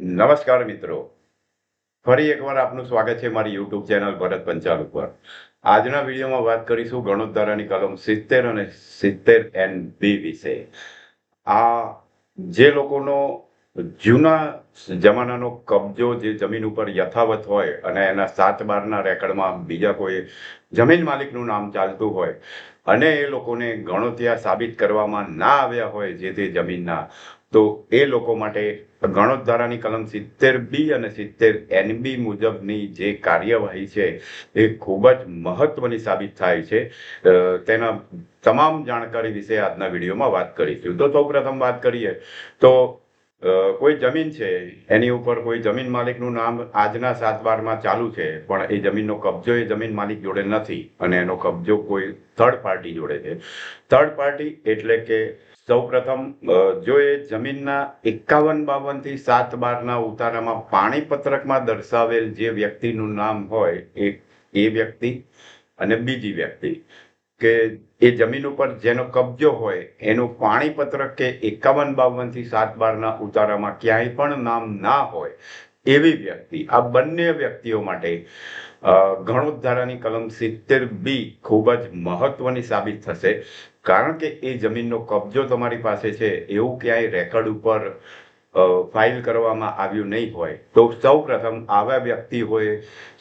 નમસ્કાર મિત્રો. ફરી એકવાર આપનું સ્વાગત છે મારી યુટ્યુબ ચેનલ ભરત પંચાલ ઉપર. આજના વિડીયોમાં વાત કરીશું ગણોત્તરાની કલમ સિત્તેર અને સિત્તેર એન બી વિશે. આ જે લોકોનો જૂના જમાનાનો કબજો જે જમીન ઉપર યથાવત હોય અને એના સાત બારના રેકર્ડમાં બીજા કોઈ જમીન માલિકનું નામ ચાલતું હોય અને એ લોકોને ગણોતિયા સાબિત કરવામાં ના આવ્યા હોય જે તે જમીનના તો એ લોકો માટે ગણોદ્ધારાની કલમ સિત્તેર બી અને સિત્તેર એનબી મુજબની જે કાર્યવાહી છે એ ખૂબ જ મહત્વની સાબિત થાય છે. તેના તમામ જાણકારી વિશે આજના વિડીયોમાં વાત કરીશું. તો સૌપ્રથમ વાત કરીએ તો કોઈ જમીન છે? એની ઉપર કોઈ જમીન માલિકનું નામ આજના સાત બારમાં ચાલુ છે, પણ એ જમીનનો કબજો એ જમીન માલિક જોડે નથી અને એનો કબજો કોઈ થર્ડ પાર્ટી જોડે છે. થર્ડ પાર્ટી એટલે કે સૌપ્રથમ પ્રથમ જો એ જમીનના એકાવન બાવનથી સાત બારના ઉતારામાં પાણી પત્રકમાં દર્શાવેલ જે વ્યક્તિનું નામ હોય એ એ વ્યક્તિ અને બીજી વ્યક્તિ. કે એ જમીન ઉપર જેનો કબજો હોય એનું પાણી પત્રક કે એકાવન બાવનથી સાત બારના ઉતારામાં ક્યાંય પણ નામ ના હોય એવી વ્યક્તિ આ બંને વ્યક્તિઓ માટે અ, ગણોદ્ધારાની કલમ સિત્તેર બી ખૂબ જ મહત્વની સાબિત થશે. કારણ કે એ જમીનનો કબજો તમારી પાસે છે એવું ક્યાંય રેકર્ડ ઉપર ફાઇલ કરવામાં આવ્યું નહીં હોય, તો સૌ પ્રથમ આવા વ્યક્તિઓએ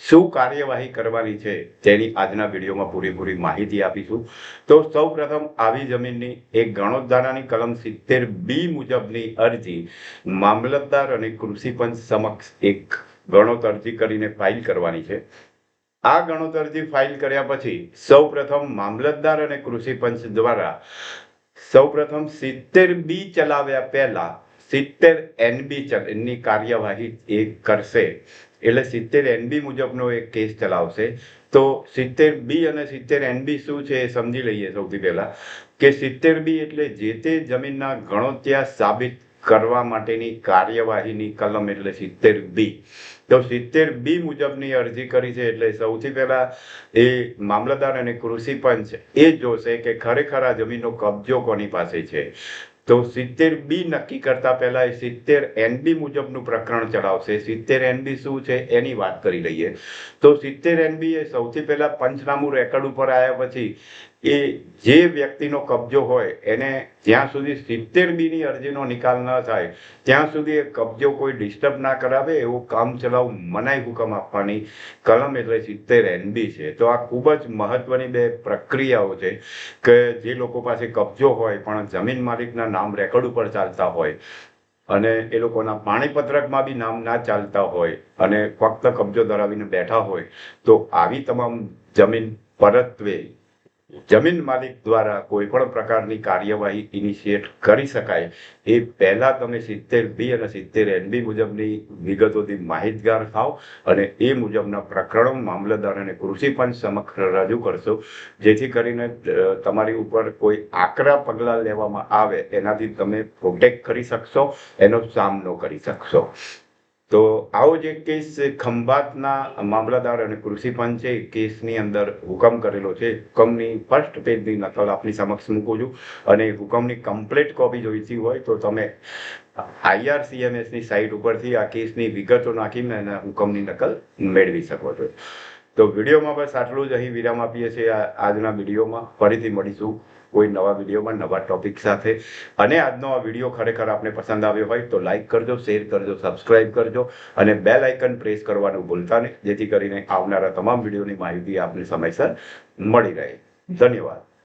શું કાર્યવાહી કરવાની છે તેની આજના વિડીયોમાં પૂરેપૂરી માહિતી આપીશું. તો સૌ પ્રથમ આવી જમીનની એક ગણોદ્ધારાની કલમ સિત્તેર બી મુજબની અરજી મામલતદાર અને કૃષિ પંચ સમક્ષ એક ગણોત અરજી કરીને ફાઇલ કરવાની છે. આ ગણોત અરજી ફાઇલ કર્યા પછી સૌ પ્રથમ મામલતદાર અને કૃષિ પંચ દ્વારા સૌ પ્રથમ સિત્તેર બી ચલાવ્યા પહેલા સિત્તેર એનબી ની કાર્યવાહી એ કરશે. એટલે સિત્તેર એનબી મુજબનો એક કેસ ચલાવશે. તો સિત્તેર બી અને સિત્તેર એનબી શું છે એ સમજી લઈએ સૌથી પહેલા. કે સિત્તેર બી એટલે જે તે જમીનના ગણોત્યા સાબિત કરવા માટેની કાર્યવાહીની કલમ એટલે સિત્તેર બી તો સિત્તેર બી મુજબની અરજી કરી છે એટલે સૌથી પહેલા એ મામલતદાર અને કૃષિ પંચ એ જોશે કે ખરેખર આ જમીનનો કબજો કોની પાસે છે. તો સિત્તેર બી નક્કી કરતા પહેલાં એ સિત્તેર એનબી મુજબનું પ્રકરણ ચલાવશે. સિત્તેર એનબી શું છે એની વાત કરી લઈએ. તો સિત્તેર એનબી એ સૌથી પહેલા પંચનામું રેકર્ડ ઉપર આવ્યા પછી એ જે વ્યક્તિનો કબજો હોય, એને જ્યાં સુધી સિત્તેર બીની અરજીનો નિકાલ ન થાય, ત્યાં સુધી એ કબજો કોઈ ડિસ્ટર્બ ના કરાવે, એવું કામ ચલાવ મનાઈ હુકમ આપવાની કલમ એટલે સિત્તેર એનબી છે. તો આ ખૂબ જ મહત્વની બે પ્રક્રિયાઓ છે કે જે લોકો પાસે કબજો હોય, પણ જમીન માલિકના નામ રેકોર્ડ ઉપર ચાલતા હોય, અને એ લોકોના પાણીપત્રકમાં બી નામ ના ચાલતા હોય, અને ફક્ત કબજો ધરાવીને બેઠા હોય, તો આવી તમામ જમીન પરત્વે જમીન માલિક દ્વારા કોઈ પણ પ્રકારની કાર્યવાહી ઇનિશિએટ કરી શકાય. એ પહેલા તમે સિત્તેર બી અને સિત્તેર એનબી મુજબની વિગતોથી માહિતગાર થાવ અને એ મુજબના પ્રકરણો મામલતદાર અને કૃષિ પંચ સમક્ષ રજૂ કરશો. જેથી કરીને તમારી ઉપર કોઈ આકરા પગલાં લેવામાં આવે, એનાથી તમે પ્રોટેક્ટ કરી શકશો, એનો સામનો કરી શકશો. તો આવો જે કેસ ખંભાતના મામલતદાર અને કૃષિ પંચે કેસની અંદર હુકમ કરેલો છે. હુકમની ફર્સ્ટ પેજની નકલ આપની સમક્ષ મૂકું છું. અને હુકમની કમ્પ્લીટ કોપી જોઈતી હોય તો તમે આઈઆરસીએમએસની સાઇટ ઉપરથી આ કેસની વિગતો નાખીને હુકમની નકલ મેળવી શકો છો. તો વિડીયોમાં બસ આટલું જ. અહીં વિરામ આપીએ છીએ આજના વિડીયોમાં. ફરીથી મળીશું કોઈ નવા વિડીયોમાં, નવા ટોપિક સાથે. અને આજનો આ વીડિયો ખરેખર આપને પસંદ આવ્યો હોય તો લાઇક કરજો, શેર કરજો, સબસ્ક્રાઇબ કરજો અને બે લાઇકન પ્રેસ કરવાનું ભૂલતા નહીં. જેથી કરીને આવનારા તમામ વિડીયોની માહિતી આપને સમયસર મળી રહે. ધન્યવાદ.